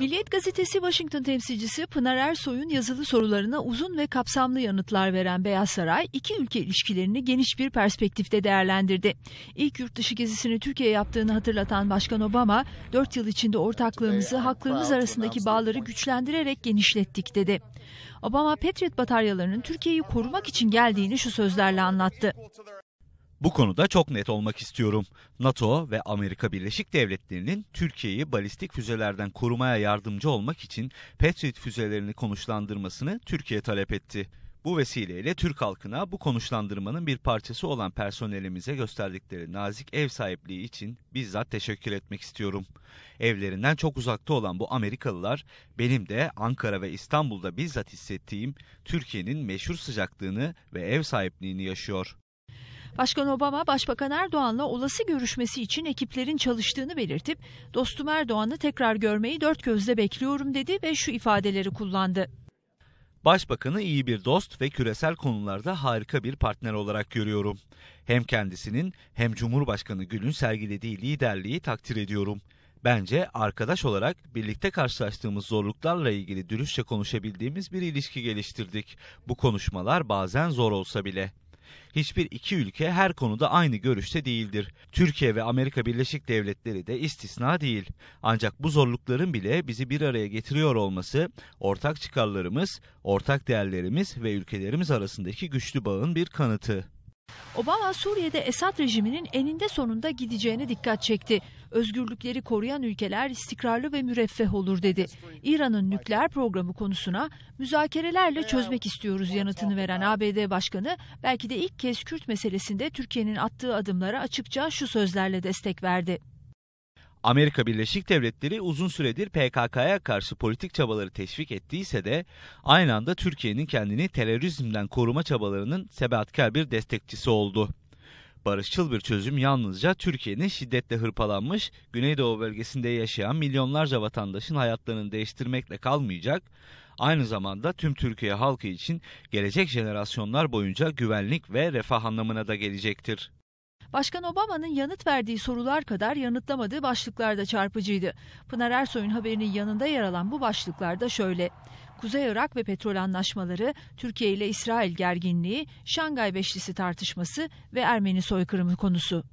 Milliyet gazetesi Washington temsilcisi Pınar Ersoy'un yazılı sorularına uzun ve kapsamlı yanıtlar veren Beyaz Saray, iki ülke ilişkilerini geniş bir perspektifte değerlendirdi. İlk yurt dışı gezisini Türkiye yaptığını hatırlatan Başkan Obama, dört yıl içinde ortaklığımızı, haklarımız arasındaki bağları güçlendirerek genişlettik dedi. Obama, Patriot bataryalarının Türkiye'yi korumak için geldiğini şu sözlerle anlattı. Bu konuda çok net olmak istiyorum. NATO ve Amerika Birleşik Devletleri'nin Türkiye'yi balistik füzelerden korumaya yardımcı olmak için Patriot füzelerini konuşlandırmasını Türkiye talep etti. Bu vesileyle Türk halkına bu konuşlandırmanın bir parçası olan personelimize gösterdikleri nazik ev sahipliği için bizzat teşekkür etmek istiyorum. Evlerinden çok uzakta olan bu Amerikalılar benim de Ankara ve İstanbul'da bizzat hissettiğim Türkiye'nin meşhur sıcaklığını ve ev sahipliğini yaşıyor. Başkan Obama, Başbakan Erdoğan'la olası görüşmesi için ekiplerin çalıştığını belirtip, dostum Erdoğan'ı tekrar görmeyi dört gözle bekliyorum dedi ve şu ifadeleri kullandı. Başbakanı iyi bir dost ve küresel konularda harika bir partner olarak görüyorum. Hem kendisinin hem Cumhurbaşkanı Gül'ün sergilediği liderliği takdir ediyorum. Bence arkadaş olarak birlikte karşılaştığımız zorluklarla ilgili dürüstçe konuşabildiğimiz bir ilişki geliştirdik. Bu konuşmalar bazen zor olsa bile. Hiçbir iki ülke her konuda aynı görüşte değildir. Türkiye ve Amerika Birleşik Devletleri de istisna değil. Ancak bu zorlukların bile bizi bir araya getiriyor olması, ortak çıkarlarımız, ortak değerlerimiz ve ülkelerimiz arasındaki güçlü bağın bir kanıtı. Obama Suriye'de Esad rejiminin eninde sonunda gideceğine dikkat çekti. Özgürlükleri koruyan ülkeler istikrarlı ve müreffeh olur dedi. İran'ın nükleer programı konusuna müzakerelerle çözmek istiyoruz yanıtını veren ABD Başkanı belki de ilk kez Kürt meselesinde Türkiye'nin attığı adımlara açıkça şu sözlerle destek verdi. Amerika Birleşik Devletleri uzun süredir PKK'ya karşı politik çabaları teşvik ettiyse de aynı anda Türkiye'nin kendini terörizmden koruma çabalarının sebatkar bir destekçisi oldu. Barışçıl bir çözüm yalnızca Türkiye'nin şiddetle hırpalanmış Güneydoğu bölgesinde yaşayan milyonlarca vatandaşın hayatlarını değiştirmekle kalmayacak, aynı zamanda tüm Türkiye halkı için gelecek jenerasyonlar boyunca güvenlik ve refah anlamına da gelecektir. Başkan Obama'nın yanıt verdiği sorular kadar yanıtlamadığı başlıklar da çarpıcıydı. Pınar Ersoy'un haberinin yanında yer alan bu başlıklarda şöyle. Kuzey Irak ve petrol anlaşmaları, Türkiye ile İsrail gerginliği, Şangay Beşlisi tartışması ve Ermeni soykırımı konusu.